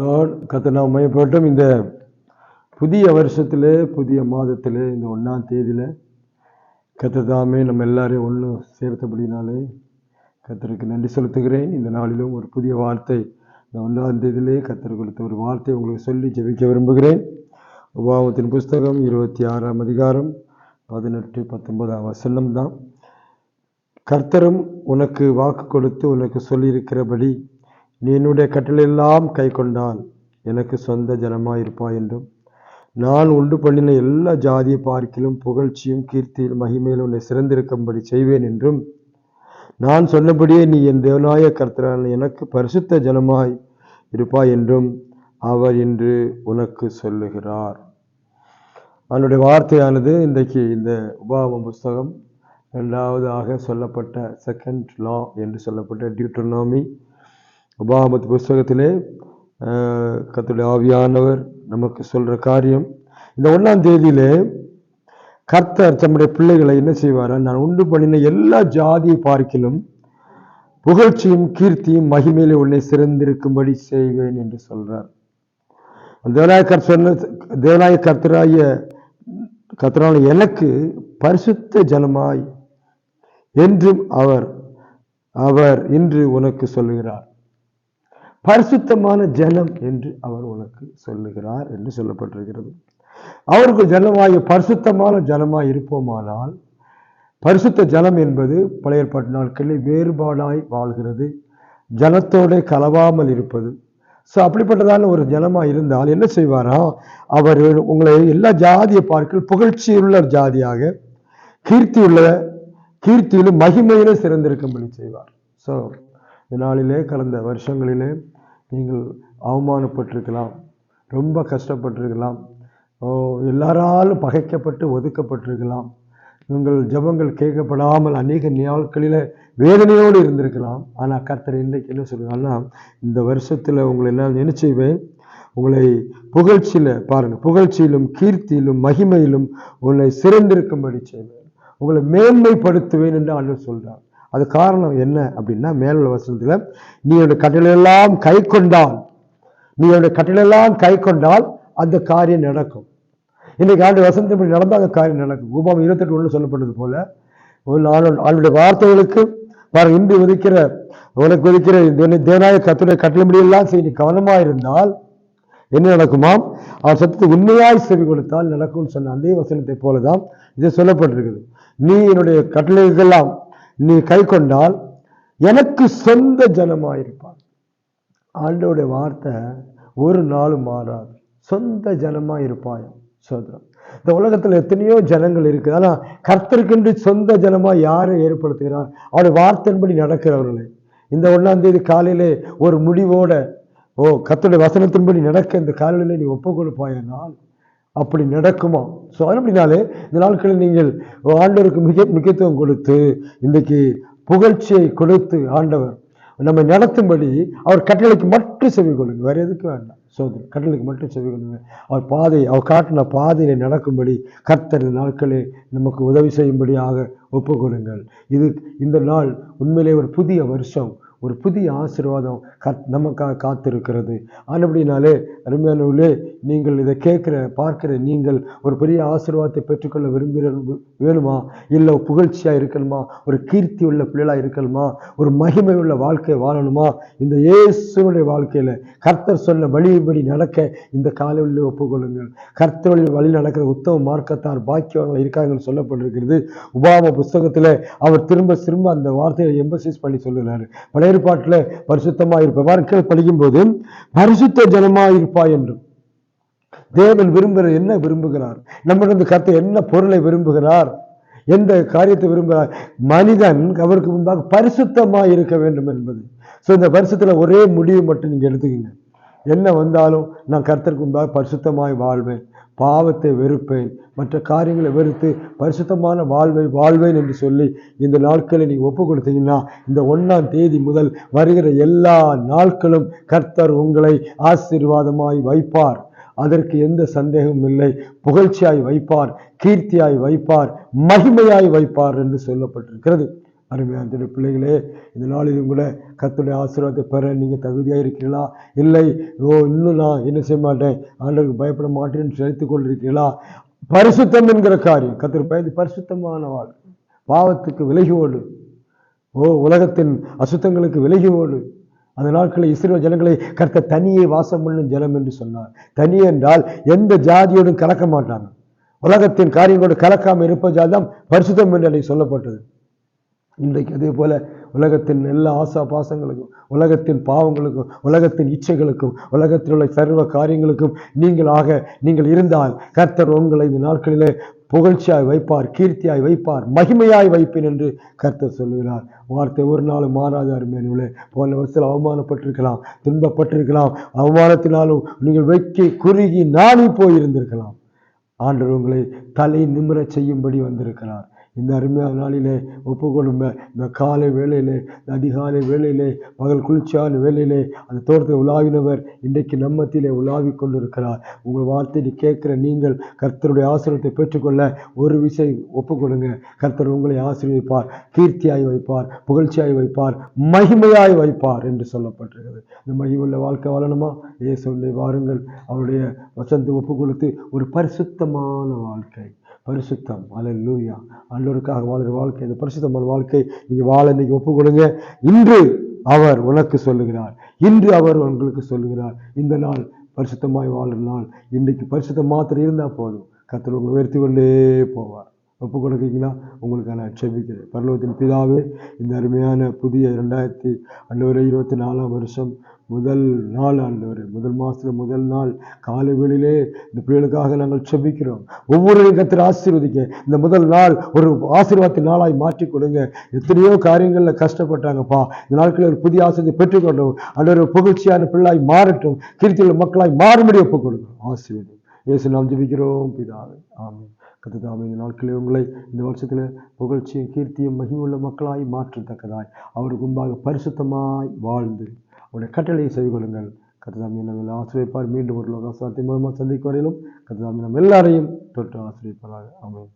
Lord கத்தனா மயப்பட்டம் மையப்பட்டும் இந்த புதிய வருஷத்தில் புதிய மாதத்தில் இந்த ஒன்றாம் தேதியில் கத்ததாமே நம்ம எல்லாரையும் ஒன்று சேர்த்தபடினாலே கத்தருக்கு நன்றி செலுத்துகிறேன். இந்த நாளிலும் ஒரு புதிய வார்த்தை இந்த ஒன்றாம் தேதியிலே கத்தர் கொடுத்த ஒரு வார்த்தை உங்களுக்கு சொல்லி ஜெபிக்க விரும்புகிறேன். உபாவத்தின் புஸ்தகம் இருபத்தி ஆறாம் அதிகாரம் பதினெட்டு பத்தொன்பதாம் வசனம் தான். கர்த்தரும் உனக்கு வாக்கு கொடுத்து உனக்கு சொல்லியிருக்கிறபடி நீ என்னுடைய கட்டளையெல்லாம் கை கொண்டால் எனக்கு சொந்த ஜனமாயிருப்பாய் என்றும் நான் உண்டு பண்ணின எல்லா ஜாதியை பார்க்கிலும் புகழ்ச்சியும் கீர்த்தியும் மகிமையிலும் உன்னை சிறந்திருக்கும்படி செய்வேன் என்றும் நான் சொன்னபடியே நீ என் தேவனாய கர்த்தரான எனக்கு பரிசுத்த ஜனமாய் இருப்பாய் என்றும் அவர் இன்று உனக்கு சொல்லுகிறார். அவனுடைய வார்த்தையானது இன்றைக்கு இந்த உபாவம் புஸ்தகம் இரண்டாவதாக சொல்லப்பட்ட செகண்ட் லா என்று சொல்லப்பட்ட டியூட்ரனாமி உபாமத் புஸ்தகத்திலே கத்துடைய ஆவியானவர் நமக்கு சொல்கிற காரியம். இந்த ஒன்றாம் தேதியிலே கர்த்தர் தம்முடைய பிள்ளைகளை என்ன செய்வார்? நான் உண்டு பண்ணின எல்லா ஜாதியை பார்க்கிலும் புகழ்ச்சியும் கீர்த்தியும் மகிமையில உன்னை சிறந்திருக்கும்படி செய்வேன் என்று சொல்றார். தேவநாயகர் சொன்ன தேவநாயக கர்த்தராய கர்த்தரான எனக்கு பரிசுத்த ஜனமாய் என்றும் அவர் அவர் இன்று உனக்கு சொல்லுகிறார். பரிசுத்தமான ஜனம் என்று அவர் உனக்கு சொல்லுகிறார் என்று சொல்லப்பட்டிருக்கிறது. அவருக்கு ஜனமாய் பரிசுத்தமான ஜனமாய் இருப்போமானால் பரிசுத்த ஜனம் என்பது பழைய ஏற்பாட்டு நாட்களில் வேறுபாடாய் வாழ்கிறது. ஜலத்தோடு கலவாமல் இருப்பது. ஸோ அப்படிப்பட்டதான ஒரு ஜனமாக இருந்தால் என்ன செய்வாரா? அவர் உங்களை எல்லா ஜாதியை பார்க்க புகழ்ச்சியுள்ள ஜாதியாக கீர்த்தியுள்ள கீர்த்தியிலும் மகிமையிலும் சிறந்திருக்கும்படி செய்வார். ஸோ இதனாலே கடந்த வருஷங்களிலே நீங்கள் அவமானப்பட்டிருக்கலாம் ரொம்ப கஷ்டப்பட்டிருக்கலாம். ஓ எல்லாராலும் பகைக்கப்பட்டு ஒதுக்கப்பட்டிருக்கலாம். உங்கள் ஜெபங்கள் கேட்கப்படாமல் அநேக நாட்களில் வேதனையோடு இருந்திருக்கலாம். ஆனால் கர்த்தர் இன்றைக்கு என்ன சொல்கிறாங்கன்னா இந்த வருஷத்தில் உங்களை எல்லாம் என்ன உங்களை புகழ்ச்சியில் பாருங்கள் புகழ்ச்சியிலும் கீர்த்தியிலும் மகிமையிலும் உங்களை சிறந்திருக்கும்படி செய்வேன். உங்களை மேன்மைப்படுத்துவேன் என்று ஆண்டு சொல்கிறார் அது காரணம் என்ன அப்படின்னா மேலுள்ள வசனத்தில் நீ என்னுடைய கட்டளையெல்லாம் கை கொண்டால் நீ என்னுடைய கட்டளையெல்லாம் கை கொண்டால் அந்த காரியம் நடக்கும். இன்னைக்கு ஆண்டு வசந்தப்படி நடந்தால் அந்த காரியம் நடக்கும். உபாம் இருபத்தெட்டு ஒன்று சொல்லப்பட்டது போல ஒரு ஆளு- வார்த்தைகளுக்கு பாரு இன்று ஒதுக்கிற உனக்கு ஒதுக்கிற தேவநாய கத்துடைய கட்டளைப்படியெல்லாம் செய்ய நீ கவனமாக இருந்தால் என்ன நடக்குமாம்? அவர் சத்தத்தை உண்மையாய் செவி கொடுத்தால் நடக்கும்னு சொன்ன அதே வசனத்தை போலதான் இது சொல்லப்பட்டிருக்குது. நீ என்னுடைய கட்டளைகளெல்லாம் நீ கை கொண்டால் எனக்கு சொந்த ஜனமாயிருப்பார். ஆண்டோடைய வார்த்தை ஒரு நாளும் மாறாது. சொந்த ஜனமாக இருப்பாயம் சோதரம் இந்த உலகத்தில் எத்தனையோ ஜனங்கள் இருக்குது ஆனால் கர்த்தருக்கென்று சொந்த ஜனமாக யாரை ஏற்படுத்துகிறார்? அவருடைய வார்த்தையின்படி நடக்கிறவர்களே. இந்த ஒன்றாந்தேதி தேதி காலையிலே ஒரு முடிவோட ஓ கர்த்தருடைய வசனத்தின்படி நடக்க இந்த காலையில நீ ஒப்பு நாள் அப்படி நடக்குமா? ஸோ அப்படினாலே இந்த நாட்களில் நீங்கள் ஆண்டவருக்கு மிக முக்கியத்துவம் கொடுத்து இன்றைக்கு புகழ்ச்சியை கொடுத்து ஆண்டவர் நம்ம நடத்தும்படி அவர் கட்டளைக்கு மட்டும் செவி கொள்ளுங்க வேறு எதுக்கு வேண்டாம். சோதனை கட்டளைக்கு மட்டும் செவி கொள்ளுங்க அவர் பாதை அவர் காட்டின பாதையில நடக்கும்படி கர்த்தர் இந்த நாட்களே நமக்கு உதவி செய்யும்படியாக ஒப்புக்கொள்ளுங்கள் இது இந்த நாள் உண்மையிலே ஒரு புதிய வருஷம். ஒரு புதிய ஆசீர்வாதம் கத் நமக்காக காத்திருக்கிறது. ஆனபடினாலே அருமையானவர்களே நீங்கள் இதை கேட்குற பார்க்கிற நீங்கள் ஒரு பெரிய ஆசீர்வாதத்தை பெற்றுக்கொள்ள விரும்புகிற வேணுமா? இல்லை புகழ்ச்சியாக இருக்கணுமா? ஒரு கீர்த்தி உள்ள பிள்ளைகளாக இருக்கணுமா? ஒரு மகிமை உள்ள வாழ்க்கை வாழணுமா? இந்த இயேசுடைய வாழ்க்கையில் கர்த்தர் சொன்ன வழியின்படி நடக்க இந்த காலையில் ஒப்புக்கொள்ளுங்கள். கர்த்தருடைய வழி நடக்கிற உத்தம மார்க்கத்தார் பாக்கியவர்கள் இருக்காங்கன்னு சொல்லப்பட்டிருக்கிறது. உபாம புஸ்தகத்தில் அவர் திரும்ப திரும்ப அந்த வார்த்தையை எம்பசைஸ் பண்ணி சொல்லுகிறார். பழைய ஏற்பாட்டில் பரிசுத்தமாக இருப்பார் கீழே படிக்கும்போது பரிசுத்த ஜனமாக இருப்பாய் என்றும். தேவன் விரும்புகிற என்ன விரும்புகிறார்? நம்மிடம் கர்த்தர் என்ன பொருளை விரும்புகிறார்? எந்த காரியத்தை விரும்புகிறார்? மனிதன் அவருக்கு முன்பாக பரிசுத்தமாக இருக்க வேண்டும் என்பது. ஸோ இந்த வருஷத்துல ஒரே முடிவு மட்டும் நீங்க எடுத்துக்கங்க. என்ன வந்தாலும் நான் கருத்திற்கு முன்பாக பரிசுத்தமாய் வாழ்வேன். பாவத்தை வெறுப்பேன். மற்ற காரியங்களை வெறுத்து பரிசுத்தமான வாழ்வை வாழ்வேன் என்று சொல்லி இந்த நாட்களை நீங்கள் ஒப்பு கொடுத்தீங்கன்னா இந்த ஒன்றாம் தேதி முதல் வருகிற எல்லா நாட்களும் கர்த்தர் உங்களை ஆசீர்வாதமாய் வைப்பார். அதற்கு எந்த சந்தேகமும் இல்லை. புகழ்ச்சியாய் வைப்பார் கீர்த்தியாய் வைப்பார் மகிமையாய் வைப்பார் என்று சொல்லப்பட்டிருக்கிறது. அருமையான திரு பிள்ளைகளே இந்த நாளிலும் கூட கத்துடைய ஆசீர்வாதத்தை பெற நீங்கள் தகுதியாக இருக்கிறீர்களா? இல்லை ஓ இன்னும் நான் என்ன செய்ய மாட்டேன்? ஆண்டவருக்கு பயப்பட மாட்டேன்னு செலுத்திக் கொண்டிருக்கிறீர்களா? பரிசுத்தம் என்கிற காரியம். கத்திர பயந்து பரிசுத்தமான வாழ்க்கை பாவத்துக்கு விலகி ஓடு ஓ உலகத்தின் அசுத்தங்களுக்கு விலகி ஓடு அந்த நாட்களில் இஸ்ரேல் ஜனங்களை கற்க தனியே வாசம் பண்ணும் ஜனம் என்று சொன்னார். தனியே என்றால் எந்த ஜாதியோடும் கலக்க மாட்டாங்க உலகத்தின் காரியங்களோடு கலக்காமல் இருப்பதால் தான் பரிசுத்தம் என்று அன்றைக்கு சொல்லப்பட்டது. இன்றைக்கு அதே போல் உலகத்தின் எல்லா ஆசா பாசங்களுக்கும் உலகத்தின் பாவங்களுக்கும் உலகத்தின் இச்சைகளுக்கும் உலகத்தில் உள்ள சர்வ காரியங்களுக்கும் நீங்களாக நீங்கள் இருந்தால் கர்த்தர் உங்களை இந்த நாட்களிலே புகழ்ச்சியாய் வைப்பார் கீர்த்தியாய் வைப்பார் மகிமையாய் வைப்பேன் என்று கர்த்தர் சொல்லுகிறார். வார்த்தை ஒரு நாள் மாறாத அருமையானவர்களே போன வருஷத்தில் அவமானப்பட்டிருக்கலாம் துன்பப்பட்டிருக்கலாம் அவமானத்தினாலும் நீங்கள் வெக்கி குறுகி நாணி போயிருந்திருக்கலாம். ஆண்டவர் உங்களை தலை நிமிரச் செய்யும்படி வந்திருக்கிறார். இந்த அருமையான நாளிலே ஒப்புக்கொள்ளும் இந்த காலை வேளையிலே இந்த அதிகாலை வேளையிலே பகல் குளிர்ச்சியான வேளையிலே அந்த தோட்டத்தில் உலாவினவர் இன்றைக்கு நம்மத்திலே உலாவி கொண்டிருக்கிறார். உங்கள் வார்த்தையை கேட்குற நீங்கள் கர்த்தருடைய ஆசிரியத்தை பெற்றுக்கொள்ள ஒரு விசை ஒப்புக்கொடுங்க கர்த்தர் உங்களை ஆசீர்வதிப்பார் கீர்த்தியாய் வைப்பார் புகழ்ச்சியாய் வைப்பார் மகிமையாய் வைப்பார் என்று சொல்லப்பட்டிருக்கிறது. இந்த மகிமுள்ள வாழ்க்கை வாழணுமா? சொல்லி வாருங்கள். அவருடைய வசந்த ஒப்பு கொடுத்து ஒரு பரிசுத்தமான வாழ்க்கை. பரிசுத்தம். அல்லேலூயா அல்லோருக்காக வாழ்கிற வாழ்க்கை இந்த பரிசுத்தமான வாழ்க்கை நீங்கள் வாழ இன்னைக்கு ஒப்பு கொடுங்க இன்று அவர் உனக்கு சொல்லுகிறார். இன்று அவர் உங்களுக்கு சொல்லுகிறார். இந்த நாள் பரிசுத்தமாய் வாழும் நாள். இன்றைக்கு பரிசுத்தம் மாத்திரம் இருந்தால் போதும். கத்தர் உங்களை உயர்த்தி கொண்டே போவார். ஒப்பு கொடுக்கீங்களா உங்களுக்கு நான் செபிக்கிறேன் பரலோகத்தின் பிதாவே இந்த அருமையான புதிய ரெண்டாயிரத்தி ஆண்டவரே இருபத்தி நாலாம் வருஷம் முதல் நாள் ஆண்டவர் முதல் மாதத்தில் முதல் நாள் காலை வேளையிலே இந்த பிள்ளைகளுக்காக நாங்கள் செபிக்கிறோம் ஒவ்வொரு கத்திர ஆசீர்வதிக்க இந்த முதல் நாள் ஒரு ஆசீர்வாதத்தின் நாளாய் மாற்றி கொடுங்க. எத்தனையோ காரியங்களில் கஷ்டப்பட்டாங்கப்பா. இந்த நாட்களில் ஒரு புதிய ஆசிரியத்தை பெற்றுக்கொண்டோம். ஆண்டவர் ஒரு புகழ்ச்சியான பிள்ளாய் மாறட்டும். கீர்த்தியுள்ள மக்களாய் மாறும்படி ஒப்புக் கொடுக்கணும் ஆசீர்வதி இயேசு நாம் ஜெபிக்கிறோம் பிதாவே. ஆமாம் கத்துதாமே இந்த நாட்களில் உங்களை இந்த வருஷத்தில் புகழ்ச்சியும் கீர்த்தியும் மகிமுள்ள மக்களாய் மாற்றத்தக்கதாய் அவருக்கு முன்பாக பரிசுத்தமாய் வாழ்ந்து அவருடைய கட்டளையை செய்து கொள்ளுங்கள். கத்துதாமி நாங்கள் ஆசிரியப்பார் மீண்டும் ஒரு லோக மூலமாக சந்திக்கும் வரையிலும் கத்துதாமி நம்ம எல்லாரையும் தொற்று ஆசிரியப்பாராக அமையும்